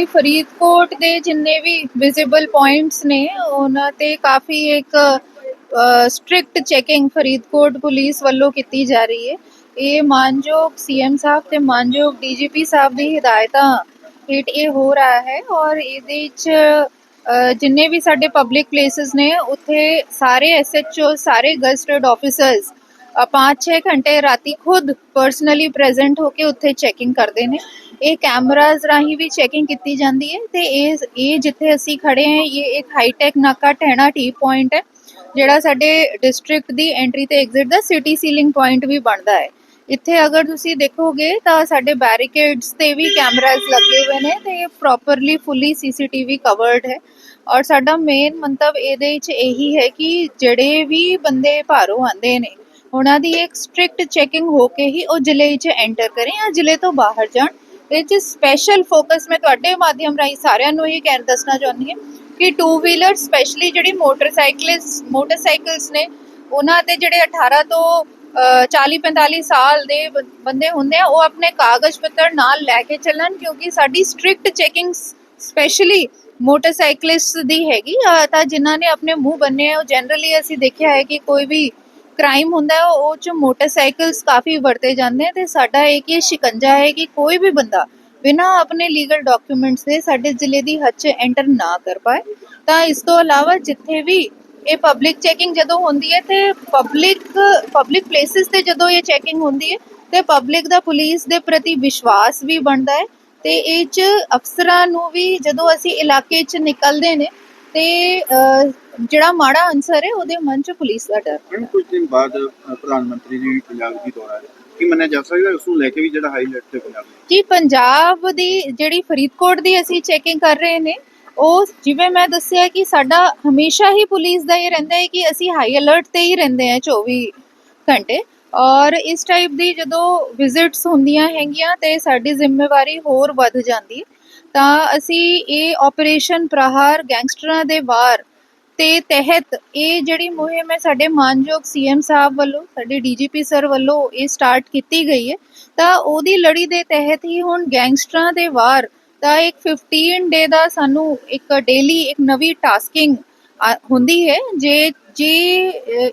ਕਿ ਫਰੀਦਕੋਟ ਦੇ ਜਿੰਨੇ ਵੀ ਵਿਜ਼ੀਬਲ ਪੁਆਇੰਟਸ ਨੇ, ਉਹਨਾਂ ਤੇ ਕਾਫੀ ਇੱਕ ਸਟ੍ਰਿਕਟ ਚੈਕਿੰਗ ਫਰੀਦਕੋਟ ਪੁਲਿਸ ਵੱਲੋਂ ਕੀਤੀ ਜਾ ਰਹੀ ਹੈ। ਇਹ ਮਾਨਯੋਗ ਸੀਐਮ ਸਾਹਿਬ ਤੇ ਮਾਨਯੋਗ ਡੀਜੀਪੀ ਸਾਹਿਬ ਦੀ ਹਦਾਇਤਾਂ ਹੇਠ ਇਹ ਹੋ ਰਿਹਾ ਹੈ ਔਰ ਇਹਦੇ ਚ ਜਿੰਨੇ ਵੀ ਸਾਡੇ ਪਬਲਿਕ ਪਲੇसेस ਨੇ, ਉੱਥੇ ਸਾਰੇ ਐਸਐਚਓ ਸਾਰੇ ਗਸਟਡ ਆਫੀਸਰਸ 5-6 ਘੰਟੇ ਰਾਤੀ ਖੁਦ ਪਰਸਨਲੀ ਪ੍ਰੈਜ਼ੈਂਟ ਹੋ ਕੇ ਉੱਥੇ ਚੈਕਿੰਗ ਕਰਦੇ ਨੇ। ਇਹ ਕੈਮਰਾਜ਼ ਰਾਹੀਂ ਵੀ ਚੈਕਿੰਗ ਕੀਤੀ ਜਾਂਦੀ ਹੈ ਤੇ ਇਹ ਇਹ ਜਿੱਥੇ ਅਸੀਂ ਖੜੇ ਹਾਂ, ਇਹ ਇੱਕ ਹਾਈਟੈਕ ਨਾਕਾ ਟਹਿਣਾ ਟੀ ਪੁਆਇੰਟ ਹੈ, ਜਿਹੜਾ ਸਾਡੇ ਡਿਸਟ੍ਰਿਕਟ ਦੀ ਐਂਟਰੀ ਤੇ ਐਗਜ਼ਿਟ ਦਾ ਸਿਟੀ ਸੀਲਿੰਗ ਪੁਆਇੰਟ ਵੀ ਬਣਦਾ ਹੈ। ਇੱਥੇ ਅਗਰ ਤੁਸੀਂ ਦੇਖੋਗੇ ਤਾਂ ਸਾਡੇ ਬੈਰੀਕੇਡਸ ਤੇ ਵੀ ਕੈਮਰਾਜ਼ ਲੱਗੇ ਹੋਏ ਨੇ ਤੇ ਪ੍ਰੋਪਰਲੀ ਫੁੱਲੀ ਸੀਸੀਟੀਵੀ ਕਵਰਡ ਹੈ। ਔਰ ਸਾਡਾ ਮੇਨ ਮੰਤਵ ਇਹਦੇ ਵਿੱਚ ਇਹੀ ਹੈ ਕਿ ਜਿਹੜੇ ਵੀ ਬੰਦੇ ਭਾਰੋਂ ਆਉਂਦੇ ਨੇ ਉਹਨਾਂ ਦੀ ਇੱਕ ਸਟ੍ਰਿਕਟ ਚੈਕਿੰਗ ਹੋ ਕੇ ਹੀ ਉਹ ਜ਼ਿਲ੍ਹੇ 'ਚ ਐਂਟਰ ਕਰੇ ਜਾਂ ਜ਼ਿਲ੍ਹੇ ਤੋਂ ਬਾਹਰ ਜਾਣ। ਇਹ ਚ ਸਪੈਸ਼ਲ ਫੋਕਸ ਮੈਂ ਤੁਹਾਡੇ ਮਾਧਿਅਮ ਰਾਹੀਂ ਸਾਰਿਆਂ ਨੂੰ ਇਹ ਕਹਿਣ ਦੱਸਣਾ ਚਾਹੁੰਦੀ ਹਾਂ ਕਿ ਟੂ ਵੀਲਰ ਸਪੈਸ਼ਲੀ ਜਿਹੜੀ ਮੋਟਰਸਾਈਕਲਿਸ ਮੋਟਰਸਾਈਕਲਸ ਨੇ, ਉਹਨਾਂ ਤੇ ਜਿਹੜੇ 18 ਤੋਂ 40 45 ਸਾਲ ਦੇ ਬੰਦੇ ਹੁੰਦੇ ਆ, ਉਹ ਆਪਣੇ ਕਾਗਜ਼ ਪੱਤਰ ਨਾਲ ਲੈ ਕੇ ਚੱਲਣ ਕਿਉਂਕਿ ਸਾਡੀ ਸਟ੍ਰਿਕਟ ਚੈਕਿੰਗ ਸਪੈਸ਼ਲੀ ਮੋਟਰਸਾਈਕਲਿਸਟ ਦੀ ਹੈਗੀ। ਤਾਂ ਜਿਨ੍ਹਾਂ ਨੇ ਆਪਣੇ ਮੂੰਹ ਬੰਨੇ ਆ, ਉਹ ਜਨਰਲੀ ਅਸੀਂ ਦੇਖਿਆ ਹੈ ਕਿ ਕੋਈ ਵੀ ਕ੍ਰਾਈਮ ਹੁੰਦਾ ਹੈ, ਉਹ ਚ ਮੋਟਰਸਾਈਕਲਸ ਕਾਫੀ ਵਰਤੇ ਜਾਂਦੇ ਆ ਤੇ ਸਾਡਾ ਇੱਕ ਇਹ ਸ਼ਿਕੰਜਾ ਹੈ ਕਿ ਕੋਈ ਵੀ ਬੰਦਾ ਬਿਨਾਂ ਆਪਣੇ ਲੀਗਲ ਡਾਕੂਮੈਂਟਸ ਦੇ ਸਾਡੇ ਜ਼ਿਲ੍ਹੇ ਦੀ ਹੱਦ 'ਚ ਐਂਟਰ ਨਾ ਕਰ ਪਾਏ। ਤਾਂ ਇਸ ਤੋਂ ਇਲਾਵਾ ਜਿੱਥੇ ਵੀ ਇਹ ਪਬਲਿਕ ਚੈਕਿੰਗ ਜਦੋਂ ਹੁੰਦੀ ਹੈ ਤੇ ਪਬਲਿਕ ਪਬਲਿਕ ਪਲੇਸਿਸ ਤੇ ਜਦੋਂ ਇਹ ਚੈਕਿੰਗ ਹੁੰਦੀ ਹੈ ਤੇ ਪਬਲਿਕ ਦਾ ਪੁਲਿਸ ਦੇ ਪ੍ਰਤੀ ਵਿਸ਼ਵਾਸ ਵੀ ਬਣਦਾ ਹੈ ਤੇ ਇਹ ਚ ਅਫਸਰਾਂ ਨੂੰ ਵੀ ਜਦੋਂ ਅਸੀਂ ਇਲਾਕੇ ਚ ਨਿਕਲਦੇ ਨੇ ਤੇ ਜਿਹੜਾ ਮਾੜਾ ਅਨਸਰ ਹੈ ਉਹਦੇ ਮਨ ਚ ਪੁਲਿਸ ਦਾ ਡਰ ਮੈਡਮ ਕੁਝ ਦਿਨ ਬਾਅਦ ਪ੍ਰਧਾਨ ਮੰਤਰੀ ਜੀ ਪੰਜਾਬ ਦੀ ਦੌਰਾ ਹੈ। ਕੀ ਮੰਨਿਆ ਜਾ ਸਕਦਾ ਉਸ ਨੂੰ ਲੈ ਕੇ ਵੀ ਜਿਹੜਾ ਹਾਈਲਾਈਟ ਤੇ ਪੰਜਾਬ ਜੀ ਪੰਜਾਬ ਦੀ ਜਿਹੜੀ ਫਰੀਦਕੋਟ ਦੀ ਅਸੀਂ ਚੈਕਿੰਗ ਕਰ ਰਹੇ ਨੇ ਉਹ ਜਿਵੇਂ ਮੈਂ ਦੱਸਿਆ ਕਿ ਸਾਡਾ ਹਮੇਸ਼ਾ ਹੀ ਪੁਲਿਸ ਦਾ ਇਹ ਰਹਿੰਦਾ ਹੈ ਕਿ ਅਸੀਂ ਹਾਈ ਅਲਰਟ ਤੇ ਹੀ ਰਹਿੰਦੇ ਹਾਂ 24 ਘੰਟੇ। ਔਰ ਇਸ ਟਾਈਪ ਦੀ ਜਦੋਂ ਵਿਜ਼ਿਟਸ ਹੁੰਦੀਆਂ ਹੈਗੀਆਂ ਤੇ ਸਾਡੀ ਜ਼ਿੰਮੇਵਾਰੀ ਹੋਰ ਵੱਧ ਜਾਂਦੀ ਤਾਂ ਅਸੀਂ ਇਹ ਆਪਰੇਸ਼ਨ ਪ੍ਰਹਾਰ ਗੈਂਗਸਟਰਾਂ ਦੇ ਵਾਰ ਤੇ ਤਹਿਤ ਇਹ ਜਿਹੜੀ ਮੁਹਿੰਮ ਹੈ, ਸਾਡੇ ਮਾਨਯੋਗ ਸੀਐਮ ਸਾਹਿਬ ਵੱਲੋਂ, ਸਾਡੇ ਡੀਜੀਪੀ ਸਰ ਵੱਲੋਂ ਇਹ ਸਟਾਰਟ ਕੀਤੀ ਗਈ ਹੈ। ਤਾਂ ਉਹਦੀ ਲੜੀ ਦੇ ਤਹਿਤ ਹੀ ਹੁਣ ਗੈਂਗਸਟਰਾਂ ਦੇ ਵਾਰ ਤਾਂ ਇੱਕ 15 ਡੇ ਦਾ ਸਾਨੂੰ ਇੱਕ ਡੇਲੀ ਇੱਕ ਨਵੀਂ ਟਾਸਕਿੰਗ ਹੁੰਦੀ ਹੈ, ਜੇ ਜੇ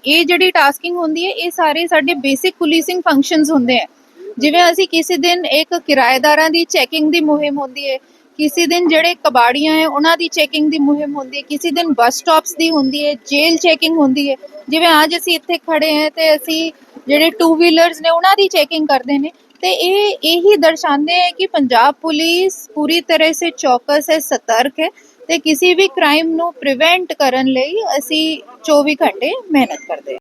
ਇਹ ਜਿਹੜੀ ਟਾਸਕਿੰਗ ਹੁੰਦੀ ਹੈ, ਇਹ ਸਾਰੇ ਸਾਡੇ ਬੇਸਿਕ ਪੁਲਿਸਿੰਗ ਫੰਕਸ਼ਨਸ ਹੁੰਦੇ ਆ। ਜਿਵੇਂ ਅਸੀਂ ਕਿਸੇ ਦਿਨ ਇੱਕ ਕਿਰਾਏਦਾਰਾਂ ਦੀ ਚੈਕਿੰਗ ਦੀ ਮੁਹਿੰਮ ਹੁੰਦੀ ਹੈ, ਕਿਸੇ ਦਿਨ ਜਿਹੜੇ ਕਬਾੜੀਆਂ ਹੈ, ਉਹਨਾਂ ਦੀ ਚੈਕਿੰਗ ਦੀ ਮੁਹਿੰਮ ਹੁੰਦੀ ਹੈ, ਕਿਸੇ ਦਿਨ ਬੱਸ ਸਟਾਪਸ ਦੀ ਹੁੰਦੀ ਹੈ ਜੇਲ੍ਹ ਚੈਕਿੰਗ ਹੁੰਦੀ ਹੈ। ਜਿਵੇਂ ਅੱਜ ਅਸੀਂ ਇੱਥੇ ਖੜੇ ਹਾਂ ਤੇ ਅਸੀਂ ਜਿਹੜੇ ਟੂ ਵੀਲਰਸ ਨੇ, ਉਹਨਾਂ ਦੀ ਚੈਕਿੰਗ ਕਰਦੇ ਨੇ। ਤੇ ਇਹ ਇਹੀ ਦਰਸਾਉਂਦੇ ਹੈ ਕਿ ਪੰਜਾਬ ਪੁਲਿਸ ਪੂਰੀ ਤਰ੍ਹਾਂ ਸੇ ਚੌਕਸ ਹੈ, ਸਤਰਕ ਹੈ ਤੇ ਕਿਸੇ ਵੀ ਕ੍ਰਾਈਮ ਨੂੰ ਪ੍ਰੀਵੈਂਟ ਕਰਨ ਲਈ ਅਸੀਂ 24 ਘੰਟੇ ਮਿਹਨਤ ਕਰਦੇ ਹਾਂ।